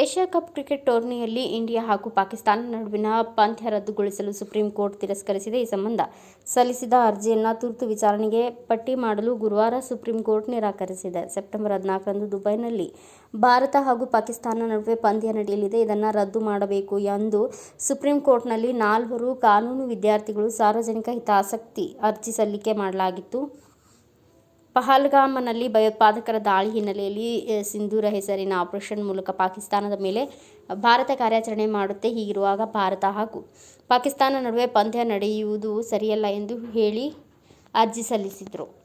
Asia cup cricket ಟೂರ್ನಿಯಲ್ಲಿ India ಹಾಗೂ ಪಾಕಿಸ್ತಾನ ನಡುವಿನ ಪಂದ್ಯ ರದ್ದುಗೊಳಿಸಲು ಸುಪ್ರೀಂ ಕೋರ್ಟ್ ತಿರಸ್ಕರಿಸಿದೆ. ಈ ಸಂಬಂಧ ಸಲ್ಲಿಸಿದ ಅರ್ಜಿಯನ್ನು ತುರ್ತು ವಿಚಾರಣೆಗೆ ಪಟ್ಟಿ ಮಾಡಲು ಗುರುವಾರ ಸುಪ್ರೀಂ ಕೋರ್ಟ್ ನಿರಾಕರಿಸಿದೆ. ಸೆಪ್ಟೆಂಬರ್ ಹದಿನಾಲ್ಕರಂದು ದುಬೈನಲ್ಲಿ ಭಾರತ ಹಾಗೂ ಪಾಕಿಸ್ತಾನ ನಡುವೆ ಪಂದ್ಯ ನಡೆಯಲಿದೆ. ಇದನ್ನು ರದ್ದು ಮಾಡಬೇಕು ಎಂದು ಸುಪ್ರೀಂ ಕೋರ್ಟ್ನಲ್ಲಿ ನಾಲ್ವರು ಕಾನೂನು ವಿದ್ಯಾರ್ಥಿಗಳು ಸಾರ್ವಜನಿಕ ಹಿತಾಸಕ್ತಿ ಅರ್ಜಿ ಸಲ್ಲಿಕೆ ಮಾಡಲಾಗಿತ್ತು. ಪಹಲ್ಗಾಮ್ನಲ್ಲಿ ಭಯೋತ್ಪಾದಕರ ದಾಳಿ ಹಿನ್ನೆಲೆಯಲ್ಲಿ ಸಿಂಧೂರ ಹೆಸರಿನ ಆಪರೇಷನ್ ಮೂಲಕ ಪಾಕಿಸ್ತಾನದ ಮೇಲೆ ಭಾರತ ಕಾರ್ಯಾಚರಣೆ ಮಾಡುತ್ತೆ. ಹೀಗಿರುವಾಗ ಭಾರತ ಹಾಗೂ ಪಾಕಿಸ್ತಾನ ನಡುವೆ ಪಂದ್ಯ ನಡೆಯುವುದು ಸರಿಯಲ್ಲ ಎಂದು ಹೇಳಿ ಅರ್ಜಿ ಸಲ್ಲಿಸಿದ್ರು.